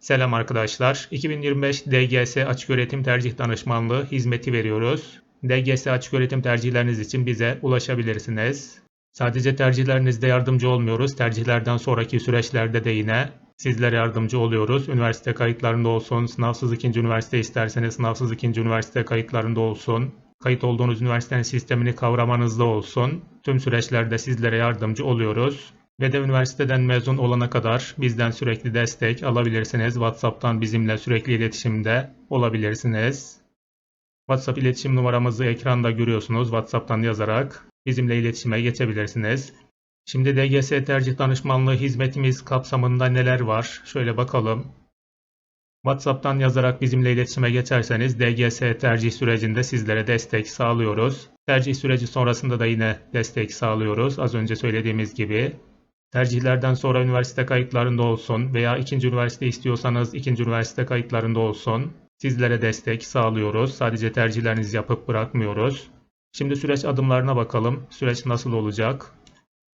Selam arkadaşlar. 2025 DGS Açıköğretim Tercih Danışmanlığı hizmeti veriyoruz. DGS Açıköğretim tercihleriniz için bize ulaşabilirsiniz. Sadece tercihlerinizde yardımcı olmuyoruz. Tercihlerden sonraki süreçlerde de yine sizlere yardımcı oluyoruz. Üniversite kayıtlarında olsun, sınavsız ikinci üniversite isterseniz sınavsız ikinci üniversite kayıtlarında olsun, kayıt olduğunuz üniversitenin sistemini kavramanızda olsun. Tüm süreçlerde sizlere yardımcı oluyoruz. Ve de üniversiteden mezun olana kadar bizden sürekli destek alabilirsiniz. WhatsApp'tan bizimle sürekli iletişimde olabilirsiniz. WhatsApp iletişim numaramızı ekranda görüyorsunuz. WhatsApp'tan yazarak bizimle iletişime geçebilirsiniz. Şimdi DGS tercih danışmanlığı hizmetimiz kapsamında neler var? Şöyle bakalım. WhatsApp'tan yazarak bizimle iletişime geçerseniz DGS tercih sürecinde sizlere destek sağlıyoruz. Tercih süreci sonrasında da yine destek sağlıyoruz. Az önce söylediğimiz gibi. Tercihlerden sonra üniversite kayıtlarında olsun veya ikinci üniversite istiyorsanız ikinci üniversite kayıtlarında olsun. Sizlere destek sağlıyoruz. Sadece tercihlerinizi yapıp bırakmıyoruz. Şimdi süreç adımlarına bakalım. Süreç nasıl olacak?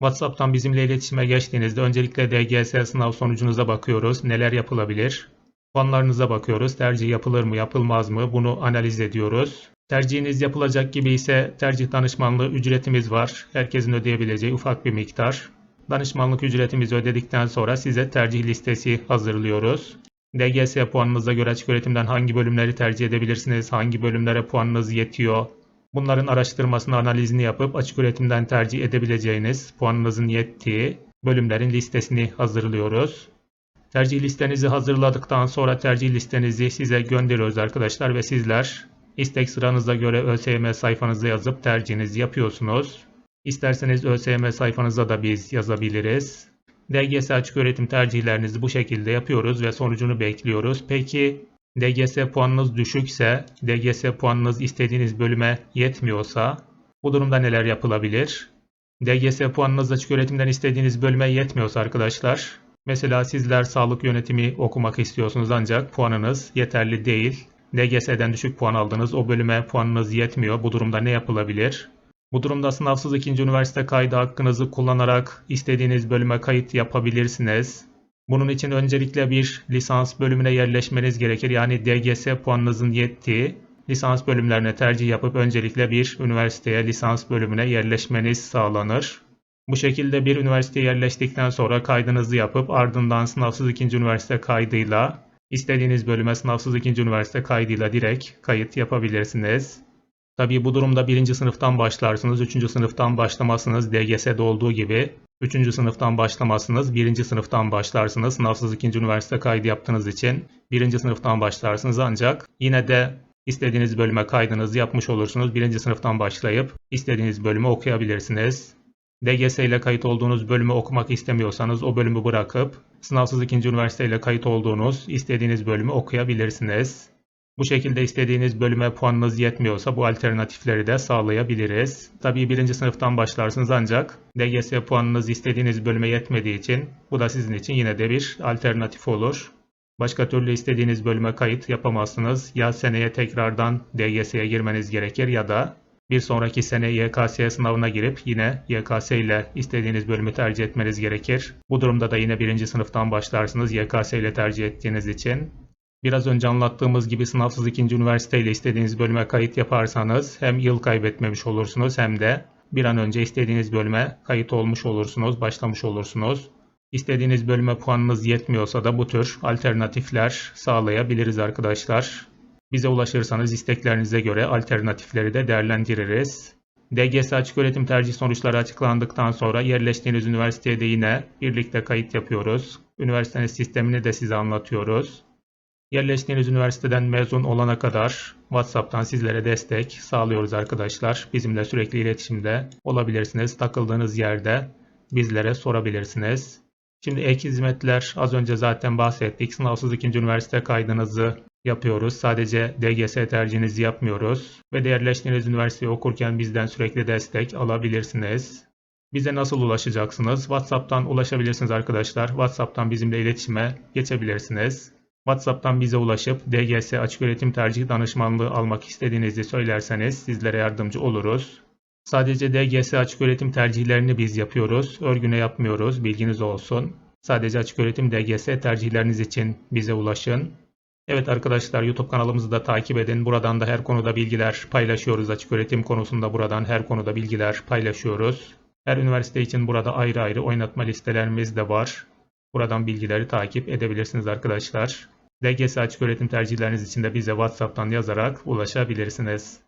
WhatsApp'tan bizimle iletişime geçtiğinizde öncelikle DGS sınav sonucunuza bakıyoruz. Neler yapılabilir? Puanlarınıza bakıyoruz. Tercih yapılır mı, yapılmaz mı? Bunu analiz ediyoruz. Tercihiniz yapılacak gibi ise tercih danışmanlığı ücretimiz var. Herkesin ödeyebileceği ufak bir miktar. Danışmanlık ücretimizi ödedikten sonra size tercih listesi hazırlıyoruz. DGS puanınıza göre açık öğretimden hangi bölümleri tercih edebilirsiniz, hangi bölümlere puanınız yetiyor, Bunların araştırmasını, analizini yapıp açık öğretimden tercih edebileceğiniz, puanınızın yettiği bölümlerin listesini hazırlıyoruz. Tercih listenizi hazırladıktan sonra tercih listenizi size gönderiyoruz arkadaşlar ve sizler istek sıranıza göre ÖSYM sayfanızı yazıp tercihinizi yapıyorsunuz. İsterseniz ÖSYM sayfanıza da biz yazabiliriz. DGS açık öğretim tercihlerinizi bu şekilde yapıyoruz ve sonucunu bekliyoruz. Peki DGS puanınız düşükse, DGS puanınız istediğiniz bölüme yetmiyorsa bu durumda neler yapılabilir? DGS puanınız açık öğretimden istediğiniz bölüme yetmiyorsa arkadaşlar, mesela sizler sağlık yönetimi okumak istiyorsunuz ancak puanınız yeterli değil. DGS'den düşük puan aldınız, o bölüme puanınız yetmiyor. Bu durumda ne yapılabilir? Bu durumda sınavsız ikinci üniversite kaydı hakkınızı kullanarak istediğiniz bölüme kayıt yapabilirsiniz. Bunun için öncelikle bir lisans bölümüne yerleşmeniz gerekir. Yani DGS puanınızın yettiği lisans bölümlerine tercih yapıp öncelikle bir üniversiteye lisans bölümüne yerleşmeniz sağlanır. Bu şekilde bir üniversiteye yerleştikten sonra kaydınızı yapıp ardından sınavsız ikinci üniversite kaydıyla istediğiniz bölüme sınavsız ikinci üniversite kaydıyla direkt kayıt yapabilirsiniz. Tabii bu durumda birinci sınıftan başlarsınız, üçüncü sınıftan başlamazsınız DGS'de olduğu gibi. Üçüncü sınıftan başlamazsınız, birinci sınıftan başlarsınız. Sınavsız ikinci üniversite kaydı yaptığınız için birinci sınıftan başlarsınız ancak yine de istediğiniz bölüme kaydınızı yapmış olursunuz. Birinci sınıftan başlayıp istediğiniz bölümü okuyabilirsiniz. DGS ile kayıt olduğunuz bölümü okumak istemiyorsanız o bölümü bırakıp sınavsız ikinci üniversite ile kayıt olduğunuz istediğiniz bölümü okuyabilirsiniz. Bu şekilde istediğiniz bölüme puanınız yetmiyorsa bu alternatifleri de sağlayabiliriz. Tabii birinci sınıftan başlarsınız ancak DGS puanınız istediğiniz bölüme yetmediği için bu da sizin için yine de bir alternatif olur. Başka türlü istediğiniz bölüme kayıt yapamazsınız. Ya seneye tekrardan DGS'ye girmeniz gerekir ya da bir sonraki sene YKS sınavına girip yine YKS ile istediğiniz bölümü tercih etmeniz gerekir. Bu durumda da yine birinci sınıftan başlarsınız YKS ile tercih ettiğiniz için. Biraz önce anlattığımız gibi sınavsız ikinci üniversite ile istediğiniz bölüme kayıt yaparsanız hem yıl kaybetmemiş olursunuz hem de bir an önce istediğiniz bölüme kayıt olmuş olursunuz, başlamış olursunuz. İstediğiniz bölüme puanınız yetmiyorsa da bu tür alternatifler sağlayabiliriz arkadaşlar. Bize ulaşırsanız isteklerinize göre alternatifleri de değerlendiririz. DGS açık öğretim tercih sonuçları açıklandıktan sonra yerleştiğiniz üniversiteye de yine birlikte kayıt yapıyoruz. Üniversitenin sistemini de size anlatıyoruz. Yerleştiğiniz üniversiteden mezun olana kadar WhatsApp'tan sizlere destek sağlıyoruz arkadaşlar. Bizimle sürekli iletişimde olabilirsiniz. Takıldığınız yerde bizlere sorabilirsiniz. Şimdi ek hizmetler az önce zaten bahsettik. Sınavsız ikinci üniversite kaydınızı yapıyoruz. Sadece DGS tercihinizi yapmıyoruz. Ve de yerleştiğiniz üniversiteyi okurken bizden sürekli destek alabilirsiniz. Bize nasıl ulaşacaksınız? WhatsApp'tan ulaşabilirsiniz arkadaşlar. WhatsApp'tan bizimle iletişime geçebilirsiniz. WhatsApp'tan bize ulaşıp DGS açık öğretim tercih danışmanlığı almak istediğinizi söylerseniz sizlere yardımcı oluruz. Sadece DGS açık öğretim tercihlerini biz yapıyoruz. Örgüne yapmıyoruz. Bilginiz olsun. Sadece açık öğretim DGS tercihleriniz için bize ulaşın. Evet arkadaşlar YouTube kanalımızı da takip edin. Buradan da her konuda bilgiler paylaşıyoruz. Açık öğretim konusunda buradan her konuda bilgiler paylaşıyoruz. Her üniversite için burada ayrı ayrı oynatma listelerimiz de var. Buradan bilgileri takip edebilirsiniz arkadaşlar. DGS açık öğretim tercihleriniz için de bize WhatsApp'tan yazarak ulaşabilirsiniz.